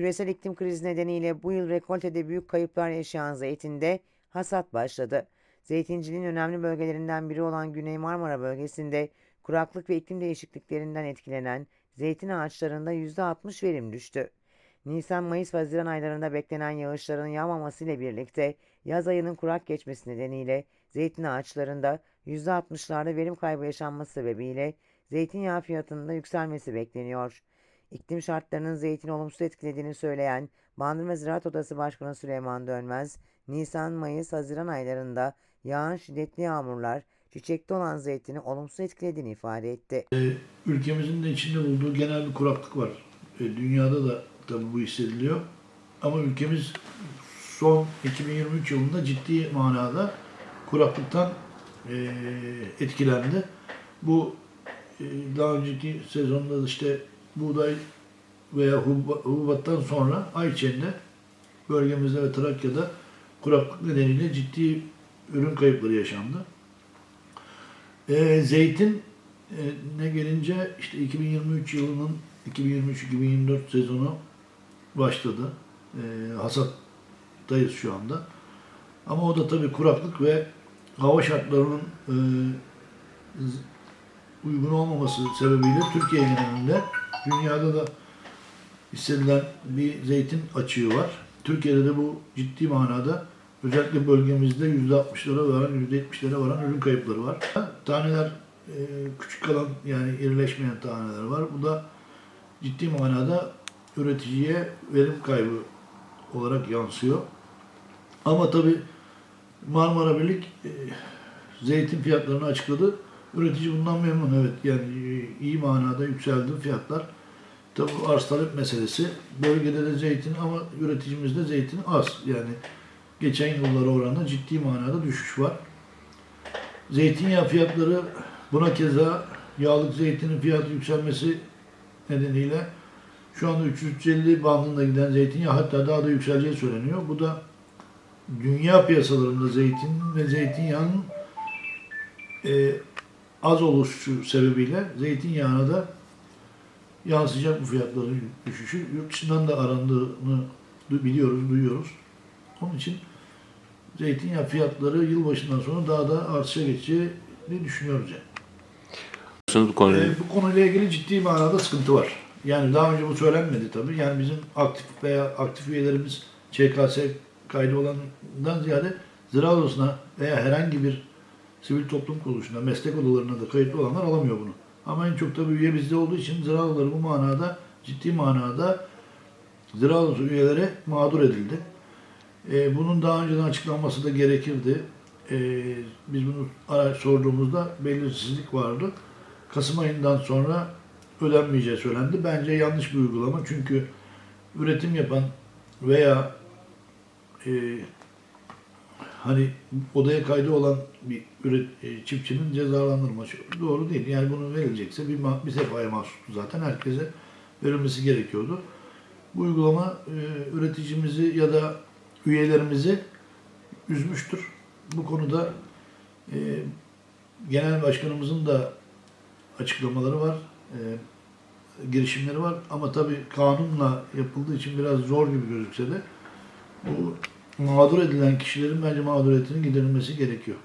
Küresel iklim krizi nedeniyle bu yıl rekoltede büyük kayıplar yaşayan zeytinde hasat başladı. Zeytinciliğin önemli bölgelerinden biri olan Güney Marmara bölgesinde kuraklık ve iklim değişikliklerinden etkilenen zeytin ağaçlarında %60 verim düştü. Nisan, Mayıs Haziran aylarında beklenen yağışların yağmaması ile birlikte yaz ayının kurak geçmesi nedeniyle zeytin ağaçlarında %60'larda verim kaybı yaşanması sebebiyle zeytinyağı fiyatının da yükselmesi bekleniyor. İklim şartlarının zeytini olumsuz etkilediğini söyleyen Bandırma Ziraat Odası Başkanı Süleyman Dönmez, Nisan, Mayıs, Haziran aylarında yağan şiddetli yağmurlar çiçekte olan zeytini olumsuz etkilediğini ifade etti. Ülkemizin de içinde bulduğu genel bir kuraklık var. E, Dünyada da tabii bu hissediliyor. Ama ülkemiz son 2023 yılında ciddi manada kuraklıktan e, etkilendi. Bu e, daha önceki sezonda da işte buğday veya hububa- hububattan sonra Ayçiçeği'nde bölgemizde ve Trakya'da kuraklık nedeniyle ciddi ürün kayıpları yaşandı. E, zeytin ne gelince işte 2023 yılının 2023-2024 sezonu başladı. E, hasattayız şu anda. Ama o da tabii kuraklık ve hava şartlarının e, uygun olmaması sebebiyle Türkiye genelinde dünyada da hissedilen bir zeytin açığı var. Türkiye'de de bu ciddi manada özellikle bölgemizde %60'lara varan, %70'lere varan ürün kayıpları var. Taneler e, küçük kalan yani irileşmeyen taneler var. Bu da ciddi manada üreticiye verim kaybı olarak yansıyor. Ama tabi Marmara Birlik e, zeytin fiyatlarını açıkladı. Üretici bundan memnun evet yani e, iyi manada yükseldi fiyatlar. Tabi arz talep meselesi. Bölgede de zeytin ama üreticimizde zeytin az. Yani geçen yıllara oranla ciddi manada düşüş var. Zeytinyağı fiyatları buna keza yağlık zeytinin fiyatı yükselmesi nedeniyle şu anda 350 bandında giden zeytinyağı hatta daha da yükseleceği söyleniyor. Bu da dünya piyasalarında zeytin ve zeytinyağının e, az oluşu sebebiyle zeytinyağına da yansıyacak bu fiyatların düşüşü. Yurt dışından da arandığını biliyoruz, duyuyoruz. Onun için zeytinyağı fiyatları yılbaşından sonra daha da artışa geçeceğini düşünüyoruz yani. bu konuda? Ee, bu konuyla ilgili ciddi manada sıkıntı var. Yani daha önce bu söylenmedi tabii. Yani bizim aktif veya aktif üyelerimiz ÇKS kaydı olandan ziyade ziraat odasına veya herhangi bir sivil toplum kuruluşuna, meslek odalarına da kayıtlı olanlar alamıyor bunu. Ama en çok tabii üye bizde olduğu için ziraat bu manada, ciddi manada ziraat odası üyeleri mağdur edildi. Ee, bunun daha önceden açıklanması da gerekirdi. Ee, biz bunu ara sorduğumuzda belirsizlik vardı. Kasım ayından sonra ödenmeyeceği söylendi. Bence yanlış bir uygulama. Çünkü üretim yapan veya e, hani odaya kaydı olan bir üret, e, çiftçinin cezalandırılması doğru değil. Yani bunu verilecekse bir, bir sefaya mahsustu zaten. Herkese verilmesi gerekiyordu. Bu uygulama e, üreticimizi ya da üyelerimizi üzmüştür. Bu konuda e, genel başkanımızın da açıklamaları var, e, girişimleri var ama tabii kanunla yapıldığı için biraz zor gibi gözükse de bu mağdur edilen kişilerin bence mağduriyetinin giderilmesi gerekiyor.